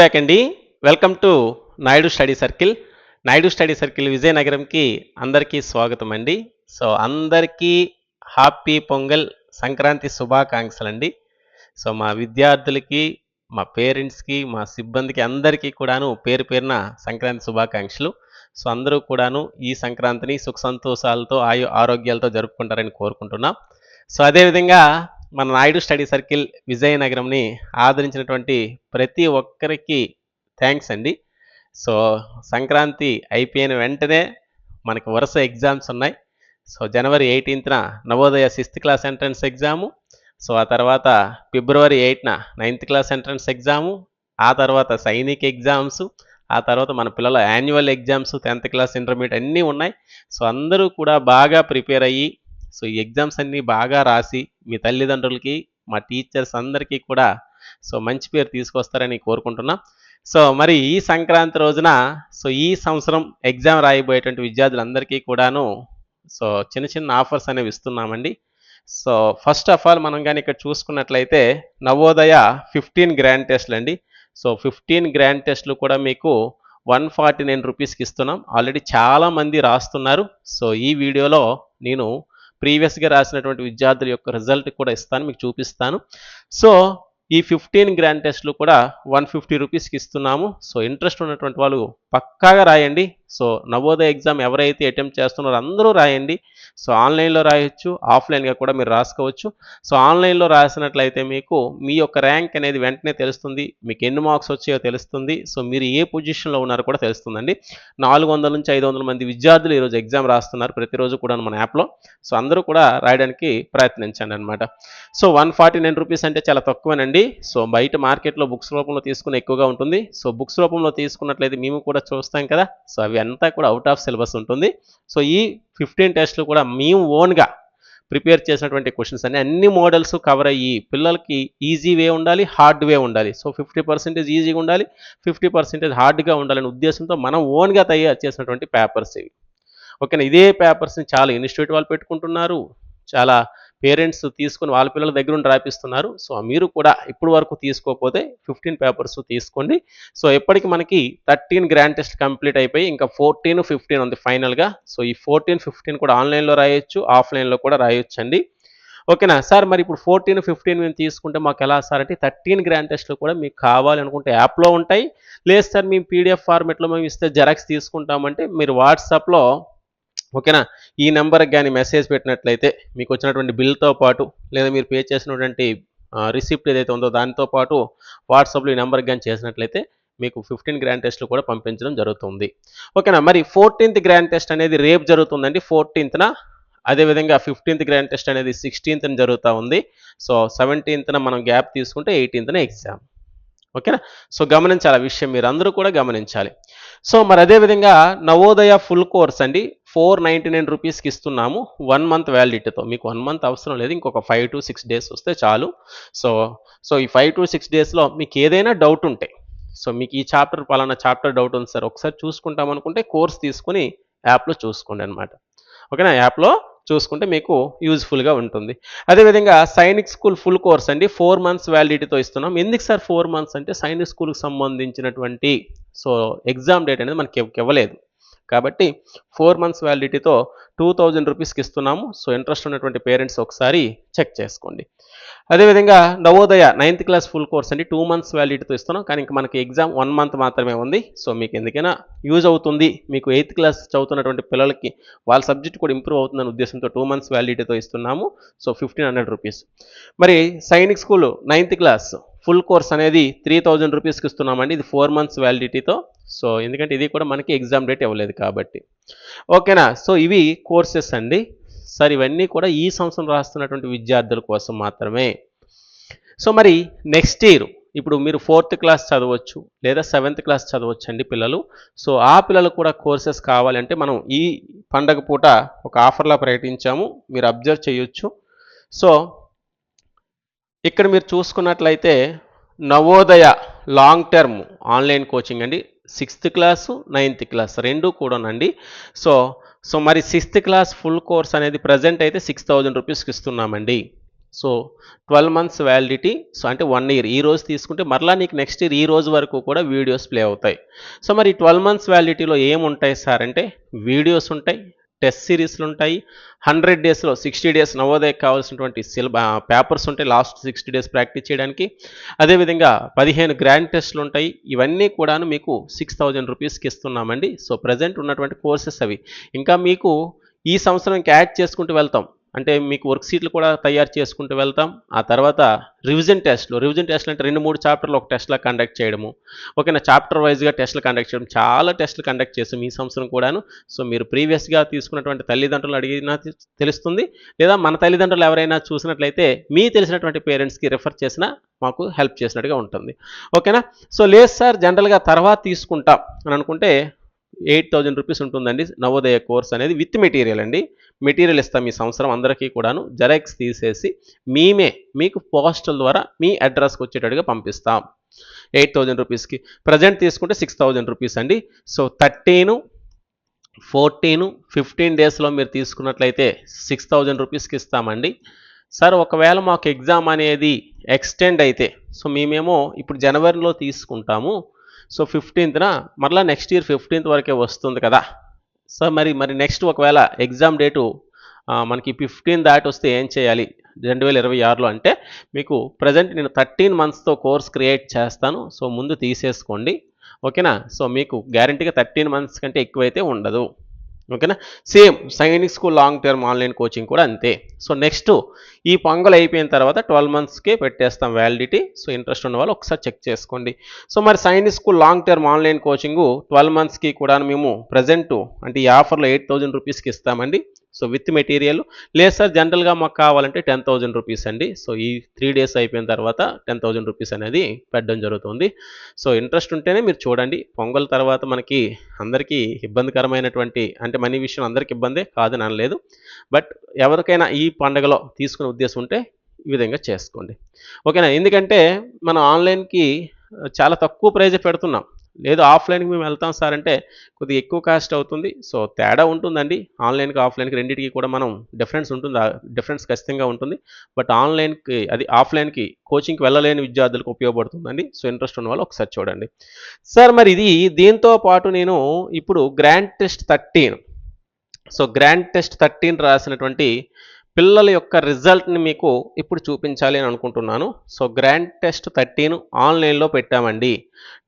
Back అండి. Welcome to Naidu study circle Naidu study circle విజయనగరంకి అందరికీ స్వాగతం అండి. సో అందరికీ హ్యాపీ పొంగల్ సంక్రాంతి శుభాకాంక్షలు అండి సో మా విద్యార్థులకి మా పేరెంట్స్కి మా సిబ్బందికి అందరికీ కూడాను పేరు పేరున సంక్రాంతి శుభాకాంక్షలు. సో అందరూ కూడాను ఈ సంక్రాంతిని సుఖ సంతోషాలతో ఆయు ఆరోగ్యాలతో జరుపుకుంటారని కోరుకుంటున్నాం. సో అదేవిధంగా మన నాయుడు స్టడీ సర్కిల్ విజయనగరంని ఆదరించినటువంటి ప్రతి ఒక్కరికి థ్యాంక్స్ అండి. సో సంక్రాంతి అయిపోయిన వెంటనే మనకి వరుస ఎగ్జామ్స్ ఉన్నాయి. సో జనవరి ఎయిటీన్త్న Navodaya sixth class entrance exam. So ఆ తర్వాత ఫిబ్రవరి ఎయిట్న నైన్త్ క్లాస్ ఎంట్రన్స్ ఎగ్జాము. ఆ తర్వాత సైనిక్ ఎగ్జామ్స్. ఆ తర్వాత మన పిల్లల annual exams tenth class intermediate అన్నీ ఉన్నాయి. సో అందరూ కూడా బాగా ప్రిపేర్ అయ్యి సో ఈ ఎగ్జామ్స్ అన్నీ బాగా రాసి మీ తల్లిదండ్రులకి మా టీచర్స్ అందరికీ కూడా సో మంచి పేరు తీసుకొస్తారని కోరుకుంటున్నా. సో మరి ఈ సంక్రాంతి రోజున సో ఈ సంవత్సరం ఎగ్జామ్ రాయబోయేటువంటి విద్యార్థులందరికీ కూడాను సో చిన్న చిన్న ఆఫర్స్ అనేవి ఇస్తున్నామండి. సో ఫస్ట్ ఆఫ్ ఆల్ మనం కానీ ఇక్కడ చూసుకున్నట్లయితే నవోదయ ఫిఫ్టీన్ గ్రాండ్ టెస్ట్లు అండి. సో ఫిఫ్టీన్ గ్రాండ్ టెస్ట్లు కూడా మీకు వన్ ఫార్టీ నైన్ రూపీస్కి ఇస్తున్నాం. ఆల్రెడీ చాలామంది రాస్తున్నారు. సో ఈ వీడియోలో నేను ప్రీవియస్గా రాసినటువంటి విద్యార్థుల యొక్క రిజల్ట్ కూడా ఇస్తాను మీకు చూపిస్తాను. సో ఈ ఫిఫ్టీన్ గ్రాండ్ టెస్ట్లు కూడా వన్ ఫిఫ్టీ రూపీస్కి ఇస్తున్నాము. సో ఇంట్రెస్ట్ ఉన్నటువంటి వాళ్ళు పక్కాగా రాయండి. సో నవోదయ ఎగ్జామ్ ఎవరైతే అటెంప్ట్ చేస్తున్నారో అందరూ రాయండి. సో ఆన్లైన్లో రాయొచ్చు ఆఫ్లైన్గా కూడా మీరు రాసుకోవచ్చు. సో ఆన్లైన్లో రాసినట్లయితే మీకు మీ యొక్క ర్యాంక్ అనేది వెంటనే తెలుస్తుంది మీకు ఎన్ని మార్క్స్ వచ్చాయో తెలుస్తుంది సో మీరు ఏ పొజిషన్లో ఉన్నారో కూడా తెలుస్తుందండి. నాలుగు వందల నుంచి ఐదు వందల మంది విద్యార్థులు ఈరోజు ఎగ్జామ్ రాస్తున్నారు ప్రతిరోజు కూడా మన యాప్లో. సో అందరూ కూడా రాయడానికి ప్రయత్నించండి అనమాట so one forty nine rupees అంటే చాలా తక్కువేనండి. సో బయట మార్కెట్లో బుక్స్ రూపంలో తీసుకుని ఎక్కువగా ఉంటుంది. సో బుక్స్ రూపంలో తీసుకున్నట్లయితే మేము కూడా చూస్తాం కదా. సో అవి అంతా కూడా అవుట్ ఆఫ్ సిలబస్ ఉంటుంది. సో ఈ ఫిఫ్టీన్ టెస్ట్లు కూడా మేము ఓన్గా ప్రిపేర్ చేసినటువంటి క్వశ్చన్స్ అన్ని. అన్ని మోడల్స్ కవర్ అయ్యి పిల్లలకి ఈజీ వే ఉండాలి హార్డ్ వే ఉండాలి. సో ఫిఫ్టీ పర్సెంటేజ్ ఈజీగా ఉండాలి ఫిఫ్టీ పర్సెంటేజ్ హార్డ్గా ఉండాలనే ఉద్దేశంతో మనం ఓన్గా తయారు చేసినటువంటి పేపర్స్ ఇవి. ఓకేనా ఇదే పేపర్స్ని చాలా ఇన్స్టిట్యూట్ వాళ్ళు పెట్టుకుంటున్నారు. చాలా పేరెంట్స్ తీసుకుని వాళ్ళ పిల్లల దగ్గర నుండి రాపిస్తున్నారు. సో మీరు కూడా ఇప్పుడు వరకు తీసుకోకపోతే ఫిఫ్టీన్ పేపర్స్ తీసుకోండి. సో ఎప్పటికి మనకి థర్టీన్ గ్రాండ్ టెస్ట్ కంప్లీట్ అయిపోయి ఇంకా ఫోర్టీన్ ఫిఫ్టీన్ ఉంది ఫైనల్గా. సో ఈ ఫోర్టీన్ ఫిఫ్టీన్ కూడా ఆన్లైన్లో రాయొచ్చు ఆఫ్లైన్లో కూడా రాయొచ్చు అండి ఓకేనా? సార్ మరి ఇప్పుడు ఫోర్టీన్ ఫిఫ్టీన్ మేము తీసుకుంటే మాకు ఎలా సార్? అంటే థర్టీన్ గ్రాండ్ టెస్ట్లు కూడా మీకు కావాలి అనుకుంటే యాప్లో ఉంటాయి. లేదు సార్ మేము పీడిఎఫ్ ఫార్మెట్లో మేము ఇస్తే జెరాక్స్ తీసుకుంటామంటే మీరు వాట్సాప్లో ఓకేనా? ఈ నెంబర్కి కానీ మెసేజ్ పెట్టినట్లయితే మీకు వచ్చినటువంటి బిల్తో పాటు లేదా మీరు పే చేసినటువంటి రిసిప్ట్ ఏదైతే ఉందో దానితో పాటు వాట్సాప్లో ఈ నెంబర్కి కానీ చేసినట్లయితే మీకు ఫిఫ్టీన్ గ్రాండ్ టెస్ట్లు కూడా పంపించడం జరుగుతుంది. ఓకేనా? మరి ఫోర్టీన్త్ గ్రాండ్ టెస్ట్ అనేది రేపు జరుగుతుందండి ఫోర్టీన్త్న. అదేవిధంగా ఫిఫ్టీన్త్ గ్రాండ్ టెస్ట్ అనేది సిక్స్టీన్త్న జరుగుతూ ఉంది. సో సెవెంటీన్త్న మనం గ్యాప్ తీసుకుంటే ఎయిటీన్త్న ఎగ్జామ్. ఓకేనా? సో గమనించాలి ఆ విషయం మీరు అందరూ కూడా గమనించాలి. సో మరి అదేవిధంగా నవోదయ ఫుల్ కోర్స్ అండి. ఫోర్ నైంటీ నైన్ రూపీస్కి ఇస్తున్నాము. వన్ మంత్ వ్యాలిడిటీతో. మీకు వన్ మంత్ అవసరం లేదు. ఇంకొక ఫైవ్ టు సిక్స్ డేస్ వస్తే చాలు. సో సో ఈ ఫైవ్ టు సిక్స్ డేస్లో మీకు ఏదైనా డౌట్ ఉంటే సో మీకు ఈ చాప్టర్ పలానా చాప్టర్ డౌట్ ఉంది సార్ ఒకసారి చూసుకుంటాం అనుకుంటే కోర్స్ తీసుకుని యాప్లో చూసుకోండి అనమాట ఓకేనా? యాప్లో చూసుకుంటే మీకు యూజ్ఫుల్గా ఉంటుంది. అదేవిధంగా సైనిక్ స్కూల్ ఫుల్ కోర్స్ అండి. ఫోర్ మంత్స్ వ్యాలిడిటీతో ఇస్తున్నాం. ఎందుకు సార్ ఫోర్ మంత్స్ అంటే సైనిక్ స్కూల్కి సంబంధించినటువంటి సో ఎగ్జామ్ డేట్ అనేది మనకి ఇవ్వలేదు కాబట్టి ఫోర్ మంత్స్ వ్యాలిడిటీతో టూ థౌజండ్ రూపీస్కి ఇస్తున్నాము. సో ఇంట్రెస్ట్ ఉన్నటువంటి పేరెంట్స్ ఒకసారి చెక్ చేసుకోండి. అదేవిధంగా Navodaya ninth class full course అండి. టూ మంత్స్ వ్యాలిడిటీతో ఇస్తున్నాం. కానీ ఇంకా మనకి ఎగ్జామ్ వన్ మంత్ మాత్రమే ఉంది. సో మీకు ఎందుకైనా యూజ్ అవుతుంది. మీకు ఎయిత్ క్లాస్ చదువుతున్నటువంటి పిల్లలకి వాళ్ళ సబ్జెక్ట్ కూడా ఇంప్రూవ్ అవుతుందనే ఉద్దేశంతో టూ మంత్స్ వ్యాలిడిటీతో ఇస్తున్నాము. సో ఫిఫ్టీన్ హండ్రెడ్ రూపీస్ మరి Sainik school ninth class full course అనేది త్రీ థౌజండ్ రూపీస్కి ఇస్తున్నామండి. ఇది ఫోర్ మంత్స్ వ్యాలిడిటీతో సో ఎందుకంటే ఇది కూడా మనకి ఎగ్జామ్ డేట్ ఇవ్వలేదు కాబట్టి. ఓకేనా? సో ఇవి కోర్సెస్ అండి. సార్ ఇవన్నీ కూడా ఈ సంవత్సరం రాస్తున్నటువంటి విద్యార్థుల కోసం మాత్రమే. సో మరి నెక్స్ట్ ఇయర్ ఇప్పుడు మీరు ఫోర్త్ క్లాస్ చదవచ్చు లేదా సెవెంత్ క్లాస్ చదవచ్చు అండి పిల్లలు. సో ఆ పిల్లలకు కూడా కోర్సెస్ కావాలంటే మనం ఈ పండగ పూట ఒక ఆఫర్లా ప్రకటించాము. మీరు అబ్జర్వ్ చేయొచ్చు. సో ఇక్కడ మీరు చూసుకున్నట్లయితే Navodaya long term online coaching అండి. సిక్స్త్ క్లాసు నైన్త్ క్లాస్ రెండు కూడానండి. సో సో మరి సిక్స్త్ క్లాస్ ఫుల్ కోర్స్ అనేది ప్రజెంట్ అయితే సిక్స్ థౌజండ్ రూపీస్కి ఇస్తున్నామండి. So twelve months validity so అంటే వన్ ఇయర్ ఈ రోజు తీసుకుంటే మరలా నీకు నెక్స్ట్ ఇయర్ ఈ రోజు వరకు కూడా వీడియోస్ ప్లే అవుతాయి. సో మరి ట్వెల్వ్ మంత్స్ వ్యాలిడిటీలో ఏముంటాయి సార్ అంటే వీడియోస్ ఉంటాయి టెస్ట్ సిరీస్లు ఉంటాయి హండ్రెడ్ డేస్లో సిక్స్టీ డేస్ నవోదయ కావాల్సినటువంటి సిలబ పేపర్స్ ఉంటాయి లాస్ట్ సిక్స్టీ డేస్ ప్రాక్టీస్ చేయడానికి. అదేవిధంగా పదిహేను గ్రాండ్ టెస్ట్లు ఉంటాయి ఇవన్నీ కూడాను మీకు సిక్స్ థౌజండ్ రూపీస్కి ఇస్తున్నామండి. సో ప్రజెంట్ ఉన్నటువంటి కోర్సెస్ అవి. ఇంకా మీకు ఈ సంవత్సరం యాడ్ చేసుకుంటూ వెళ్తాం. అంటే మీకు వర్క్ షీట్లు కూడా తయారు చేసుకుంటూ వెళ్తాం. ఆ తర్వాత రివిజన్ టెస్ట్లు రివిజన్ టెస్ట్లు అంటే రెండు మూడు చాప్టర్లు ఒక టెస్ట్లా కండక్ట్ చేయడము. ఓకేనా? చాప్టర్ వైజ్గా టెస్ట్లు కండక్ట్ చేయడం. చాలా టెస్ట్లు కండక్ట్ చేస్తాం ఈ సంవత్సరం కూడాను. సో మీరు ప్రీవియస్గా తీసుకున్నటువంటి తల్లిదండ్రులు అడిగినా తెలుస్తుంది. లేదా మన తల్లిదండ్రులు ఎవరైనా చూసినట్లయితే మీ తెలిసినటువంటి పేరెంట్స్కి రిఫర్ చేసినా మాకు హెల్ప్ చేసినట్టుగా ఉంటుంది. ఓకేనా? సో లేదు సార్ జనరల్గా తర్వాత తీసుకుంటాం. అని అనుకుంటే ఎయిట్ థౌజండ్ రూపీస్ ఉంటుందండి. నవోదయ కోర్స్ అనేది విత్ మెటీరియల్ అండి. మెటీరియల్ ఇస్తాం ఈ సంవత్సరం అందరికీ కూడాను. జెరాక్స్ తీసేసి మేమే మీకు పోస్టల్ ద్వారా మీ అడ్రస్కి వచ్చేటట్టుగా పంపిస్తాం. ఎయిట్ థౌజండ్ రూపీస్కి. ప్రజెంట్ తీసుకుంటే సిక్స్ థౌజండ్ రూపీస్ అండి. సో థర్టీను ఫోర్టీను ఫిఫ్టీన్ డేస్లో మీరు తీసుకున్నట్లయితే సిక్స్ థౌజండ్ రూపీస్కి ఇస్తామండి. సార్ ఒకవేళ మాకు ఎగ్జామ్ అనేది ఎక్స్టెండ్ అయితే సో మేమేమో ఇప్పుడు జనవరిలో తీసుకుంటాము. సో ఫిఫ్టీన్త్న మరలా నెక్స్ట్ ఇయర్ ఫిఫ్టీన్త్ వరకే వస్తుంది కదా. సో మరి మరి నెక్స్ట్ ఒకవేళ ఎగ్జామ్ డేటు మనకి ఫిఫ్టీన్ దాటి వస్తే ఏం చేయాలి? రెండు వేల ఇరవై ఆరులో అంటే మీకు ప్రజెంట్ నేను థర్టీన్ మంత్స్తో కోర్స్ క్రియేట్ చేస్తాను. సో ముందు తీసేసుకోండి. ఓకేనా సో మీకు గ్యారంటీగా థర్టీన్ మంత్స్ కంటే ఎక్కువైతే ఉండదు. ఓకేనా? Same సైనిక్స్కు school long term online coaching కూడా అంతే. సో నెక్స్ట్ ఈ పొంగల్ అయిపోయిన తర్వాత ట్వెల్వ్ మంత్స్కే పెట్టేస్తాం వ్యాలిడిటీ సో ఇంట్రెస్ట్ ఉన్న వాళ్ళు ఒకసారి చెక్ చేసుకోండి. సో మరి సైనిక్స్కు school long term online coaching twelve మంత్స్కి కూడా మేము ప్రజెంట్ అంటే ఈ ఆఫర్లో ఎయిట్ థౌజండ్ రూపీస్కి ఇస్తామండి. So with material. లేదు సార్ జనరల్గా మాకు కావాలంటే టెన్ థౌజండ్ రూపీస్ అండి. సో ఈ త్రీ డేస్ అయిపోయిన తర్వాత టెన్ థౌజండ్ రూపీస్ అనేది పెట్టడం జరుగుతుంది. సో ఇంట్రెస్ట్ ఉంటేనే మీరు చూడండి. పొంగల్ తర్వాత మనకి అందరికీ ఇబ్బందికరమైనటువంటి అంటే మనీ విషయం అందరికి ఇబ్బందే కాదని అనలేదు. బట్ ఎవరికైనా ఈ పండుగలో తీసుకునే ఉద్దేశం ఉంటే ఈ విధంగా చేసుకోండి. ఓకేనా? ఎందుకంటే మనం ఆన్లైన్కి చాలా తక్కువ ప్రైజే పెడుతున్నాం. లేదు ఆఫ్లైన్కి మేము వెళ్తాం సార్ అంటే కొద్దిగా ఎక్కువ కాస్ట్ అవుతుంది. సో తేడా ఉంటుందండి. ఆన్లైన్కి ఆఫ్లైన్కి రెండింటికి కూడా మనం డిఫరెన్స్ ఉంటుంది డిఫరెన్స్ ఖచ్చితంగా ఉంటుంది. బట్ ఆన్లైన్కి అది ఆఫ్లైన్కి కోచింగ్కి వెళ్ళలేని విద్యార్థులకు ఉపయోగపడుతుందండి. సో ఇంట్రెస్ట్ ఉన్న వాళ్ళు ఒకసారి చూడండి. సార్ మరి ఇది దీంతో పాటు నేను ఇప్పుడు grand test thirteen. So grand test thirteen రాసినటువంటి పిల్లల యొక్క రిజల్ట్ని మీకు ఇప్పుడు చూపించాలి అని అనుకుంటున్నాను. సో గ్రాండ్ టెస్ట్ థర్టీన్ ఆన్లైన్లో పెట్టామండి.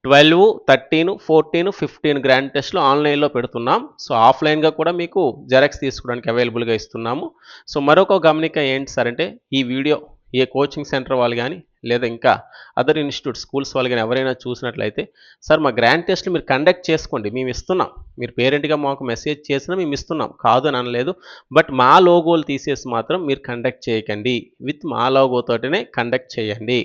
Twelve thirteen fourteen fifteen grand టెస్ట్లు ఆన్లైన్లో పెడుతున్నాం. సో ఆఫ్లైన్గా కూడా మీకు జెరాక్స్ తీసుకోవడానికి అవైలబుల్గా ఇస్తున్నాము. సో మరొక గమనిక ఏంటి సార్ అంటే ఈ వీడియో ఏ కోచింగ్ సెంటర్ వాళ్ళు కానీ లేదా ఇంకా అదర్ ఇన్స్టిట్యూట్ స్కూల్స్ వాళ్ళు కానీ ఎవరైనా చూసినట్లయితే సార్ మా గ్రాండ్ టెస్ట్లు మీరు కండక్ట్ చేసుకోండి. మేము ఇస్తున్నాం. మీరు పేరెంట్గా మాకు మెసేజ్ చేసినా మేము ఇస్తున్నాం. కాదు అని అనలేదు. బట్ మా లోగోలు తీసేసి మాత్రం మీరు కండక్ట్ చేయకండి. విత్ మా లోగోతోటనే కండక్ట్ చేయండి.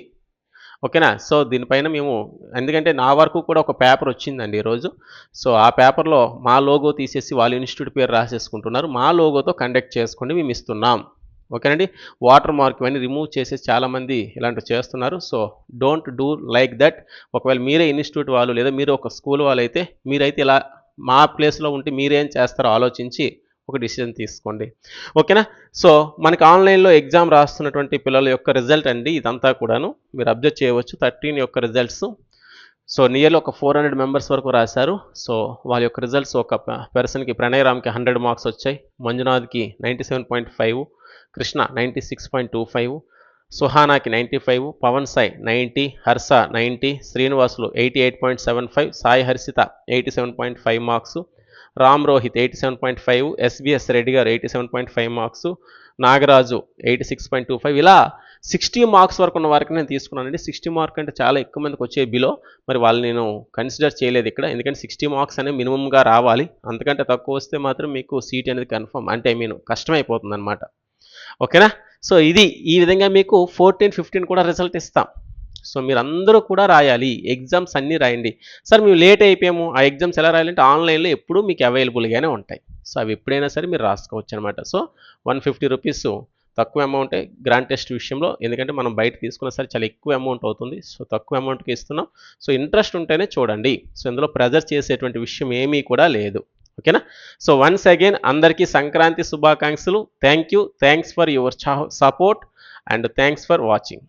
ఓకేనా సో దీనిపైన మేము ఎందుకంటే నా వరకు కూడా ఒక పేపర్ వచ్చిందండి ఈరోజు. సో ఆ పేపర్లో మా లోగో తీసేసి వాళ్ళ ఇన్స్టిట్యూట్ పేరు రాసేసుకుంటున్నారు. మా లోగోతో కండక్ట్ చేసుకోండి. మేము ఇస్తున్నాం. ఓకేనండి? వాటర్ మార్క్ ఇవన్నీ రిమూవ్ చేసి చాలామంది ఇలాంటివి చేస్తున్నారు. So don't do like that. ఒకవేళ మీరే ఇన్స్టిట్యూట్ వాళ్ళు లేదా మీరు ఒక స్కూల్ వాళ్ళు అయితే మీరైతే ఇలా మా ప్లేస్లో ఉంటే మీరేం చేస్తారో ఆలోచించి ఒక డిసిజన్ తీసుకోండి. ఓకేనా? సో మనకి ఆన్లైన్లో ఎగ్జామ్ రాస్తున్నటువంటి పిల్లల యొక్క రిజల్ట్ అండి ఇదంతా కూడాను. మీరు అబ్జర్వ్ చేయవచ్చు. థర్టీన్ యొక్క రిజల్ట్స్. సో నియర్లీ ఒక ఫోర్ హండ్రెడ్ మెంబర్స్ వరకు రాశారు. సో వాళ్ళ యొక్క రిజల్ట్స్ ఒక పర్సన్కి ప్రణయరామ్కి హండ్రెడ్ మార్క్స్ వచ్చాయి. మంజునాథ్కి ninety seven point five. Krishna ninety six point two five సుహానాకి ninety five Pavan Sai ninety Harsha ninety Srinivasulu eighty eight point seven five Sai Harshita eighty seven point five marks Ram Rohit eighty seven point five SBS Reddy గారు eighty seven point five marks Nagaraju eighty six point two five. ఇలా sixty marks వరకు ఉన్న వారికి నేను తీసుకున్నానండి sixty mark అంటే చాలా ఎక్కువ మందికి వచ్చే బిలో మరి వాళ్ళు నేను కన్సిడర్ చేయలేదు ఇక్కడ. ఎందుకంటే సిక్స్టీ మార్క్స్ అనేవి మినిమంగా రావాలి. అంతకంటే తక్కువ వస్తే మాత్రం మీకు సీట్ అనేది కన్ఫర్మ్ అంటే ఐ మీన్ కష్టమైపోతుంది అనమాట ఓకేనా? సో ఇది ఈ విధంగా మీకు ఫోర్టీన్ ఫిఫ్టీన్ కూడా రిజల్ట్ ఇస్తాం. సో మీరు అందరూ కూడా రాయాలి. ఎగ్జామ్స్ అన్నీ రాయండి. సార్ మేము లేట్ అయిపోయాము. ఆ ఎగ్జామ్స్ ఎలా రాయాలంటే ఆన్లైన్లో ఎప్పుడూ మీకు అవైలబుల్గానే ఉంటాయి. సో అవి ఎప్పుడైనా సరే మీరు రాసుకోవచ్చు అనమాట సో వన్ ఫిఫ్టీ రూపీస్ తక్కువ అమౌంటే గ్రాండ్ టెస్ట్ విషయంలో. ఎందుకంటే మనం బయట తీసుకున్న సరే చాలా ఎక్కువ అమౌంట్ అవుతుంది. సో తక్కువ అమౌంట్కి ఇస్తున్నాం. సో ఇంట్రెస్ట్ ఉంటేనే చూడండి. సో ఇందులో ప్రెజర్ చేసేటువంటి విషయం ఏమీ కూడా లేదు. ఓకేనా? సో వన్స్ అగైన్ అందరికీ సంక్రాంతి శుభాకాంక్షలు. Thank you thanks for your support and thanks for watching